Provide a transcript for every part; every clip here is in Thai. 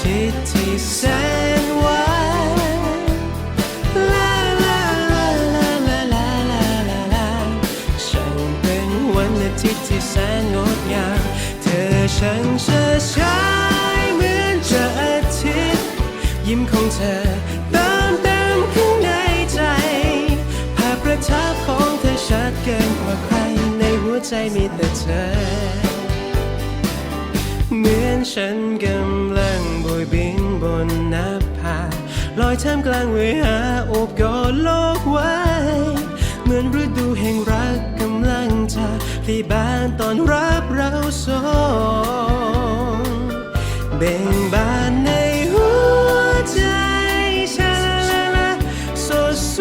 ทิตที่แสนหวานลาลาลาลาลาลาลาลาลาฉันเป็นวันอาทิตที่แสนงดงามเธอช่างเชื่อชาเหมือนจะอาทิตยิ้มของเธอเติมเต็มข้างในใจภาพประทับของเธอชัดเกินกว่าใครในหัวใจมีแต่เธอ เหมือนฉันกำลัง ยบินบนน้าผาลอยท่ามกลางเวหาโอบกอดโลกไว้ เหมือนฤดูแห่งรักกำลังจะพลีบานตอนรับเราสองเบ่งบานในหัวใจชาลาลาสดส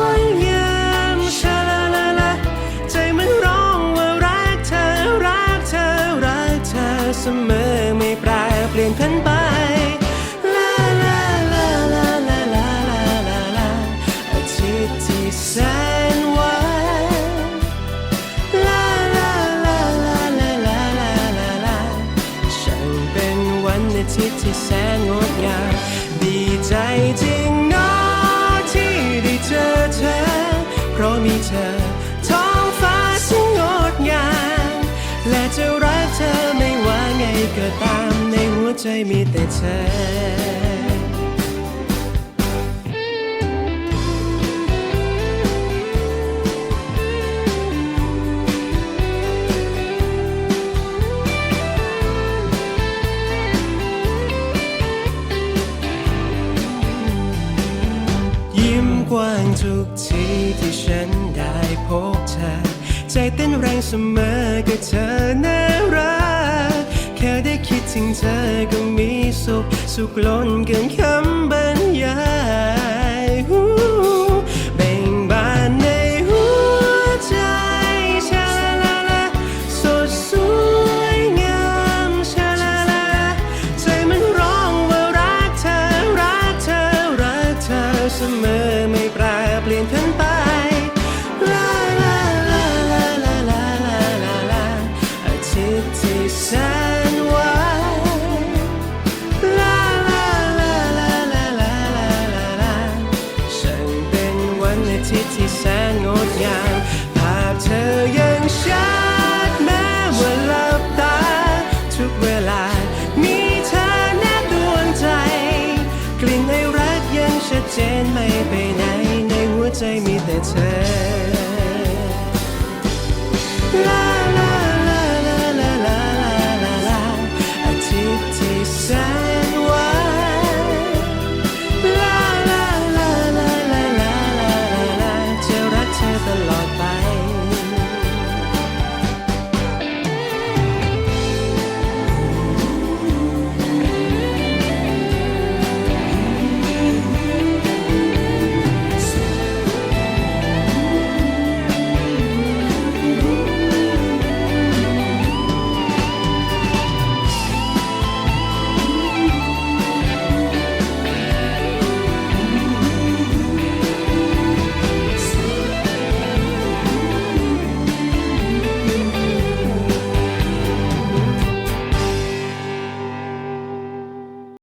วยงามชาลาลาลาใจมันร้องว่ารักเธอรักเธอรักเธอเสมอไม่ปรา เปลี่ยนพันไปลาลาลาลาลาลาลาลาลาอาทิตย์ที่แสนหวานลาลาลาลาลาลาลาลาลาช่างเป็นวันอาทิตย์ที่แสนงดงามดีใจจริงเนาะที่ได้เจอเธอ เพราะมีเธอท้องฟ้าช่างงดงามและจะรักเธอไม่ว่าไงก็ตาม ใจมีแต่เธอยิ้มกว้างทุกทีที่ฉันได้พบเธอ ใจเต้นแรงเสมอกับเธอน่ารัก สุข สุขล้นเกินคำบรรยายแบ่งบานในหัวใจชาลาลาสดสวยงามชาลาลาใจมันร้องว่ารักเธอรักเธอรักเธอเสมอไม่แปรเปลี่ยนทันไปที่ที่แสน ทิตย์ที่แสนงดงามภาพเธอยังชัดแม้ว่าหลับตา ทุกเวลา มีเธอแนบดวงใจ กลิ่นไอรักยังชัดเจนไม่ไปไหน ในหัวใจมีแต่เธอ